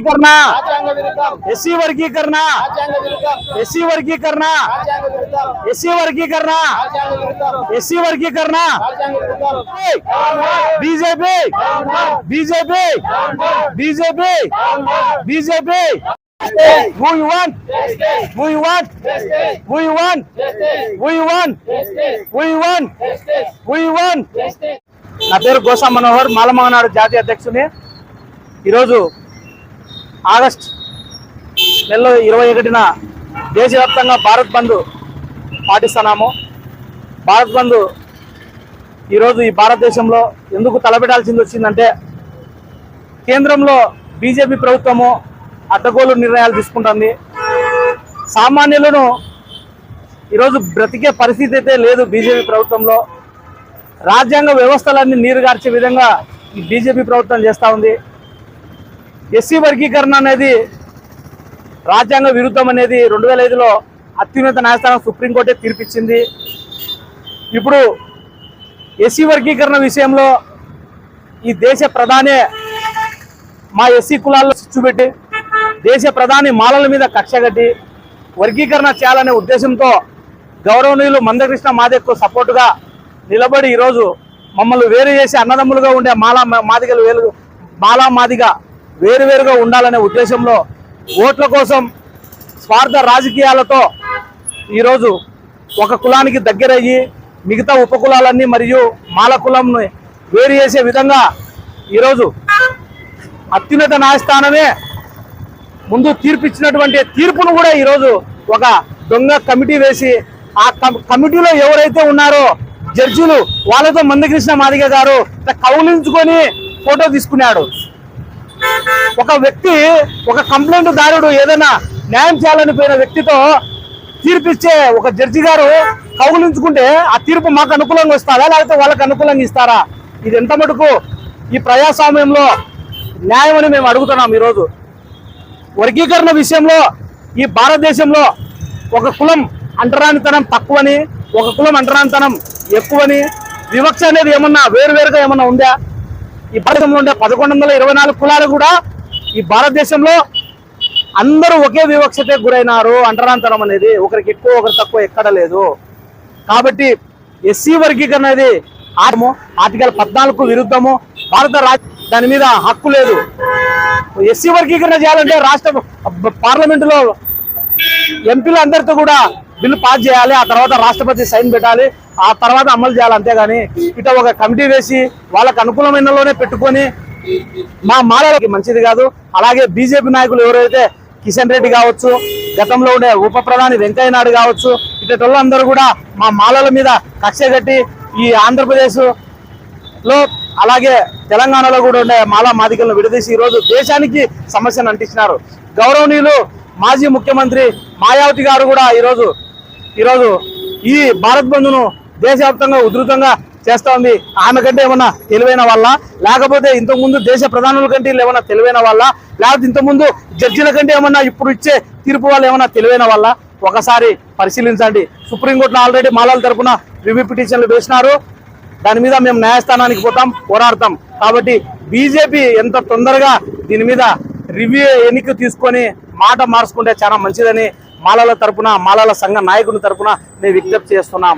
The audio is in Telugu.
వర్గీకరణ రాజ్యాంగ విరుద్ధం ఎస్సీ వర్గీకరణ రాజ్యాంగ విరుద్ధం ఎస్సీ వర్గీకరణ రాజ్యాంగ విరుద్ధం ఎస్సీ వర్గీకరణ రాజ్యాంగ విరుద్ధం ఎస్సీ వర్గీకరణ రాజ్యాంగ విరుద్ధం BJP BJP BJP BJP Who you want? Who you want? Who you want? Who you want? Who you want? Who you want? నా పేరు గోసా మనోహర్ మాలమగనాడు జాతీయ అధ్యక్షుని. ఈరోజు ఆగస్ట్ నెలలో ఇరవై ఒకటిన దేశవ్యాప్తంగా భారత్ బంద్ పాటిస్తున్నాము. భారత్ బంద్ ఈరోజు ఈ భారతదేశంలో ఎందుకు తలపెట్టాల్సింది వచ్చిందంటే కేంద్రంలో బీజేపీ ప్రభుత్వము అడ్డగోలు నిర్ణయాలు తీసుకుంటుంది. సామాన్యులను ఈరోజు బ్రతికే పరిస్థితి అయితే లేదు బీజేపీ ప్రభుత్వంలో. రాజ్యాంగ వ్యవస్థలన్నీ నీరుగార్చే విధంగా ఈ బీజేపీ ప్రభుత్వం చేస్తూ ఉంది. ఎస్సీ వర్గీకరణ అనేది రాజ్యాంగ విరుద్ధం అనేది రెండు వేల ఐదులో అత్యున్నత న్యాయస్థానం సుప్రీంకోర్టే తీర్పిచ్చింది. ఇప్పుడు ఎస్సీ వర్గీకరణ విషయంలో ఈ దేశ ప్రధానే మా ఎస్సీ కులాల్లో చిచ్చుపెట్టి దేశ ప్రధాని మాలల మీద కక్ష కట్టి వర్గీకరణ చేయాలనే ఉద్దేశంతో గౌరవనీయులు మందకృష్ణ మాదేకు సపోర్టుగా నిలబడి ఈరోజు మమ్మల్ని వేరు చేసి అన్నదమ్ములుగా ఉండే మాలా మాదిగలు వేలు మాలా మాదిగా వేరువేరుగా ఉండాలనే ఉద్దేశంలో ఓట్ల కోసం స్వార్థ రాజకీయాలతో ఈరోజు ఒక కులానికి దగ్గరయ్యి మిగతా ఉపకులాలన్నీ మరియు మాల కులంని వేరు చేసే విధంగా ఈరోజు అత్యున్నత న్యాయస్థానమే ముందు తీర్పు ఇచ్చినటువంటి తీర్పును కూడా ఈరోజు ఒక దొంగ కమిటీ వేసి ఆ కమిటీలో ఎవరైతే ఉన్నారో జడ్జిలు వాళ్ళతో మందకృష్ణ మాదిగ గారు కౌలించుకొని ఫోటో తీసుకున్నాడు. ఒక వ్యక్తి ఒక కంప్లైంట్ దారుడు ఏదైనా న్యాయం చేయాలని పోయిన వ్యక్తితో తీర్పిచ్చే ఒక జడ్జి గారు కౌగులించుకుంటే ఆ తీర్పు మాకు అనుకూలంగా వస్తారా? లేకపోతే వాళ్ళకి అనుకూలంగా ఇస్తారా? ఇది ఎంత మటుకు ఈ ప్రజాస్వామ్యంలో న్యాయం అని మేము అడుగుతున్నాం ఈరోజు. వర్గీకరణ విషయంలో ఈ భారతదేశంలో ఒక కులం అంటరానితనం తక్కువని ఒక కులం అంటరానితనం ఎక్కువని వివక్ష అనేది ఏమన్నా వేరువేరుగా ఏమన్నా ఉందా? ఈ భారతదేశంలో ఉండే పదకొండు వందల ఇరవై నాలుగు కులాలు కూడా ఈ భారతదేశంలో అందరూ ఒకే వివక్షతే గురైనారు అంటరాంతరం అనేది. ఒకరికి ఎక్కువ ఒకరు తక్కువ ఎక్కడ లేదు. కాబట్టి ఎస్సీ వర్గీకరణ అనేది ఆటము ఆర్టికల్ పద్నాలుగు విరుద్ధము. భారత రాజ్ దాని మీద హక్కు లేదు. ఎస్సీ వర్గీకరణ చేయాలంటే రాష్ట్ర పార్లమెంటులో ఎంపీలు అందరితో కూడా బిల్లు పాస్ చేయాలి. ఆ తర్వాత రాష్ట్రపతి సైన్ పెట్టాలి. ఆ తర్వాత అమలు చేయాలి అంతేగాని ఇట ఒక కమిటీ వేసి వాళ్ళకు అనుకూలమైనలోనే పెట్టుకొని మా మాలలకి మంచిది కాదు. అలాగే బీజేపీ నాయకులు ఎవరైతే కిషన్ రెడ్డి కావచ్చు గతంలో ఉండే ఉప ప్రధాని వెంకయ్య నాయుడు కావచ్చు ఇటు అందరూ కూడా మా మాలల మీద కక్ష కట్టి ఈ ఆంధ్రప్రదేశ్లో అలాగే తెలంగాణలో కూడా ఉండే మాలా మాదికలను విడదీసి ఈరోజు దేశానికి సమస్యను అంటించినారు. గౌరవనీయులు మాజీ ముఖ్యమంత్రి మాయావతి గారు కూడా ఈరోజు ఈరోజు ఈ భారత్ బంధును దేశవ్యాప్తంగా ఉధృతంగా చేస్తా ఉంది. ఆమె కంటే ఏమన్నా తెలివైన వాళ్ళ? లేకపోతే ఇంతకుముందు దేశ ప్రధానుల కంటే ఏమన్నా తెలివైన వాళ్ళ? లేకపోతే ఇంతకుముందు జడ్జిల కంటే ఏమన్నా ఇప్పుడు ఇచ్చే తీర్పు వాళ్ళు ఏమన్నా తెలివైన వాళ్ళ? ఒకసారి పరిశీలించండి. సుప్రీంకోర్టులో ఆల్రెడీ మాలాల తరపున రివ్యూ పిటిషన్లు వేసినారు. దాని మీద మేము న్యాయస్థానానికి పోతాం పోరాడతాం. కాబట్టి బీజేపీ ఎంత తొందరగా దీని మీద రివ్యూ ఎన్నిక తీసుకొని మాట మార్చుకుంటే చాలా మంచిదని మాలల తరపున మాలల సంఘ నాయకుని తరపున మేము విజ్ఞప్తి చేస్తున్నాం.